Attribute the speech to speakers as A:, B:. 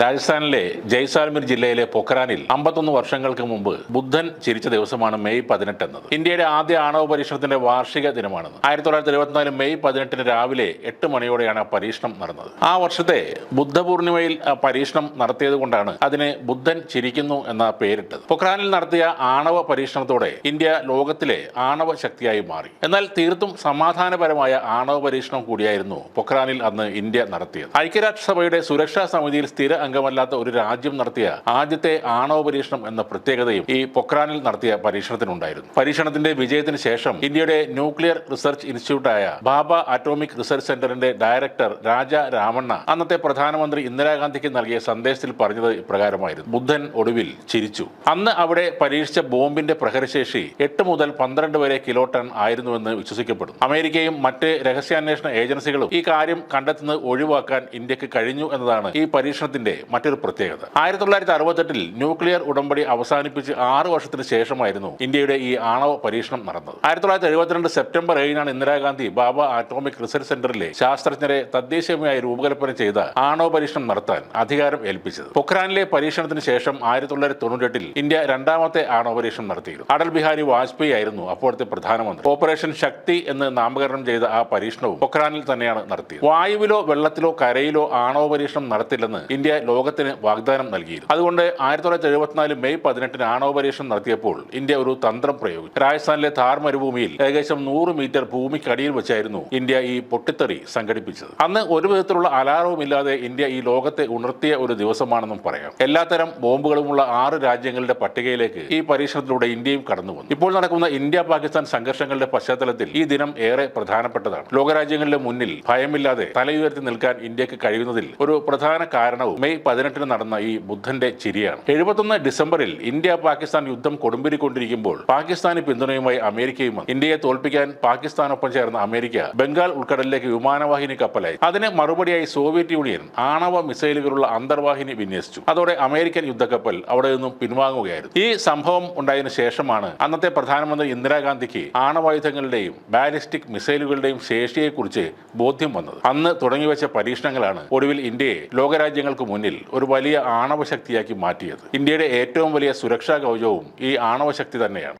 A: രാജസ്ഥാനിലെ ജയ്സാൽമീർ ജില്ലയിലെ പൊഖ്റാനിൽ അമ്പത്തൊന്ന് വർഷങ്ങൾക്ക് മുമ്പ് ബുദ്ധൻ ചിരിച്ച ദിവസമാണ് മെയ് പതിനെട്ട് എന്നത്. ഇന്ത്യയുടെ ആദ്യ ആണവ പരീക്ഷണത്തിന്റെ വാർഷിക ദിനമാണെന്ന്. ആയിരത്തി തൊള്ളായിരത്തി എഴുപത്തിനാല് മെയ് പതിനെട്ടിന് രാവിലെ എട്ട് മണിയോടെയാണ് പരീക്ഷണം നടന്നത്. ആ വർഷത്തെ ബുദ്ധപൂർണിമയിൽ പരീക്ഷണം നടത്തിയത് കൊണ്ടാണ് അതിന് ബുദ്ധൻ ചിരിക്കുന്നു എന്ന പേരിട്ടത്. പൊഖ്റാനിൽ നടത്തിയ ആണവ പരീക്ഷണത്തോടെ ഇന്ത്യ ലോകത്തിലെ ആണവ ശക്തിയായി മാറി. എന്നാൽ തീർത്തും സമാധാനപരമായ ആണവ പരീക്ഷണം കൂടിയായിരുന്നു പൊഖ്റാനിൽ അന്ന് ഇന്ത്യ നടത്തിയത്. ഐക്യരാഷ്ട്രസഭയുടെ സുരക്ഷാ സമിതിയിൽ സ്ഥിര അംഗമല്ലാത്ത ഒരു രാജ്യം നടത്തിയ ആദ്യത്തെ ആണവ പരീക്ഷണം എന്ന പ്രത്യേകതയും ഈ പൊക്രാനിൽ നടത്തിയ പരീക്ഷണത്തിനുണ്ടായിരുന്നു. പരീക്ഷണത്തിന്റെ വിജയത്തിന് ശേഷം ഇന്ത്യയുടെ ന്യൂക്ലിയർ റിസർച്ച് ഇൻസ്റ്റിറ്റ്യൂട്ടായ ബാബ അറ്റോമിക് റിസർച്ച് സെന്ററിന്റെ ഡയറക്ടർ രാജ രാമണ്ണ അന്നത്തെ പ്രധാനമന്ത്രി ഇന്ദിരാഗാന്ധിക്ക് നൽകിയ സന്ദേശത്തിൽ പറഞ്ഞത് ഇപ്രകാരമായിരുന്നു. ബുദ്ധൻ ഒടുവിൽ ചിരിച്ചു. അന്ന് അവിടെ പരീക്ഷിച്ച ബോംബിന്റെ പ്രഹരശേഷി എട്ട് മുതൽ പന്ത്രണ്ട് വരെ കിലോ ടൺ ആയിരുന്നുവെന്ന് വിശ്വസിക്കപ്പെടുന്നു. അമേരിക്കയും മറ്റ് രഹസ്യാന്വേഷണ ഏജൻസികളും ഈ കാര്യം കണ്ടെത്തുന്നത് ഒഴിവാക്കാൻ ഇന്ത്യയ്ക്ക് കഴിഞ്ഞു എന്നതാണ് ഈ പരീക്ഷണത്തിന്റെ മറ്റൊരു പ്രത്യേകത. ആയിരത്തി തൊള്ളായിരത്തി അറുപത്തെട്ടിൽ ന്യൂക്ലിയർ ഉടമ്പടി അവസാനിപ്പിച്ച് ആറ് വർഷത്തിന് ശേഷമായിരുന്നു ഇന്ത്യയുടെ ഈ ആണവ പരീക്ഷണം നടന്നത്. ആയിരത്തി തൊള്ളായിരത്തി എഴുപത്തിരണ്ട് സെപ്റ്റംബർ ഏഴിനാണ് ഇന്ദിരാഗാന്ധി ബാബ ആറ്റോമിക് റിസർച്ച് സെന്ററിലെ ശാസ്ത്രജ്ഞരെ തദ്ദേശീയമായി രൂപകൽപ്പന ചെയ്ത ആണവ പരീക്ഷണം നടത്താൻ അധികാരം ഏൽപ്പിച്ചത്. പൊഖ്രാനിലെ പരീക്ഷണത്തിന് ശേഷം ആയിരത്തി തൊള്ളായിരത്തി തൊണ്ണൂറ്റെട്ടിൽ ഇന്ത്യ രണ്ടാമത്തെ ആണവ പരീക്ഷണം നടത്തിയിരുന്നു. അടൽ ബിഹാരി വാജ്പേയി ആയിരുന്നു അപ്പോഴത്തെ പ്രധാനമന്ത്രി. ഓപ്പറേഷൻ ശക്തി എന്ന് നാമകരണം ചെയ്ത ആ പരീക്ഷണവും പൊഖ്രാനിൽ തന്നെയാണ് നടത്തിയത്. വായുവിലോ വെള്ളത്തിലോ കരയിലോ ആണവ പരീക്ഷണം നടത്തില്ലെന്ന് ഇന്ത്യ ലോകത്തിന് വാഗ്ദാനം നൽകിയിരുന്നു. അതുകൊണ്ട് ആയിരത്തി തൊള്ളായിരത്തി എഴുപത്തിനാല് മെയ് പതിനെട്ടിന് ആണോപരേഷൻ നടത്തിയപ്പോൾ ഇന്ത്യ ഒരു തന്ത്രം പ്രയോഗിച്ചു. രാജസ്ഥാനിലെ താർ മരുഭൂമിയിൽ ഏകദേശം നൂറ് മീറ്റർ ഭൂമിക്കടിയിൽ വെച്ചായിരുന്നു ഇന്ത്യ ഈ പൊട്ടിത്തെറി സംഘടിപ്പിച്ചത്. അന്ന് ഒരു വിധത്തിലുള്ള അലാറവും ഇല്ലാതെ ഇന്ത്യ ഈ ലോകത്തെ ഉണർത്തിയ ഒരു ദിവസമാണെന്നും പറയാം. എല്ലാത്തരം ബോംബുകളുമുള്ള ആറ് രാജ്യങ്ങളുടെ പട്ടികയിലേക്ക് ഈ പരീക്ഷണത്തിലൂടെ ഇന്ത്യയും കടന്നു വന്നു ഇപ്പോൾ നടക്കുന്ന ഇന്ത്യ പാകിസ്ഥാൻ സംഘർഷങ്ങളുടെ പശ്ചാത്തലത്തിൽ ഈ ദിനം ഏറെ പ്രധാനപ്പെട്ടതാണ്. ലോകരാജ്യങ്ങളുടെ മുന്നിൽ ഭയമില്ലാതെ തലയുയർത്തി നിൽക്കാൻ ഇന്ത്യയ്ക്ക് കഴിയുന്നതിൽ ഒരു പ്രധാന കാരണവും മെയ് പതിനെട്ടിന് നടന്ന ഈ ബുദ്ധന്റെ ചിരിയാണ്. എഴുപത്തൊന്ന് ഡിസംബറിൽ ഇന്ത്യ പാകിസ്ഥാൻ യുദ്ധം കൊടുമ്പിരിക്കൊണ്ടിരിക്കുമ്പോൾ പാകിസ്ഥാന് പിന്തുണയുമായി അമേരിക്കയും വന്നു. ഇന്ത്യയെ തോൽപ്പിക്കാൻ പാകിസ്ഥാനൊപ്പം ചേർന്ന അമേരിക്ക ബംഗാൾ ഉൾക്കടലിലേക്ക് വിമാനവാഹിനി കപ്പലായി. അതിന് മറുപടിയായി സോവിയറ്റ് യൂണിയൻ ആണവ മിസൈലുകളുള്ള അന്തർവാഹിനി വിന്യസിച്ചു. അതോടെ അമേരിക്കൻ യുദ്ധക്കപ്പൽ അവിടെ നിന്നും പിൻവാങ്ങുകയായിരുന്നു. ഈ സംഭവം ഉണ്ടായതിനു ശേഷമാണ് അന്നത്തെ പ്രധാനമന്ത്രി ഇന്ദിരാഗാന്ധിക്ക് ആണവായുധങ്ങളുടെയും ബാലിസ്റ്റിക് മിസൈലുകളുടെയും ശേഷിയെക്കുറിച്ച് ബോധ്യം വന്നത്. അന്ന് തുടങ്ങിവെച്ച പരീക്ഷണങ്ങളാണ് ഒടുവിൽ ഇന്ത്യയെ ലോകരാജ്യങ്ങൾക്ക് മുന്നിൽ ഒരു വലിയ ആണവ ശക്തിയാക്കി മാറ്റിയത്. ഇന്ത്യയുടെ ഏറ്റവും വലിയ സുരക്ഷാ കവചവും ഈ ആണവ ശക്തി തന്നെയാണ്.